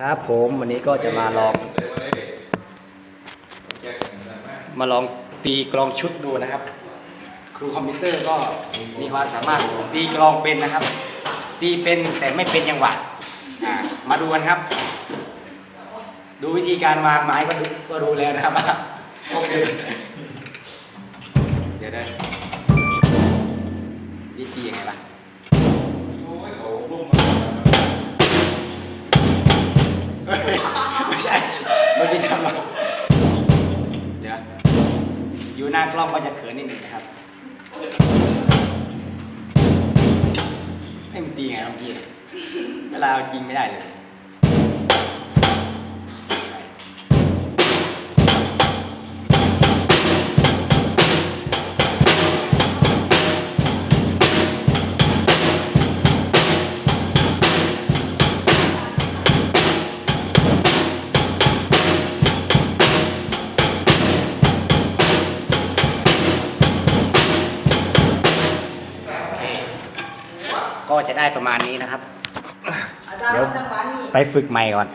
ครับผมวันนี้ก็จะมาลอง มาลองตีกลองชุดดูนะครับ ครูคอมพิวเตอร์ก็มีความสามารถตีกลองเป็นนะครับ ตีเป็นแต่ไม่เป็นจังหวะอ่ามาดูกันครับ ดูวิธีการวางไม้ก็ดูก็รู้แล้วนะครับว่าโอเคเดี๋ยวได้ดีตียังไงล่ะ อยู่หน้ากล้องก็จะเขินนิดนึงนะครับให้มันตีไงบางทีเวลาเอาจริงไม่ได้เลย ก็จะได้ประมาณนี้นะครับ เดี๋ยวไปฝึกใหม่ก่อน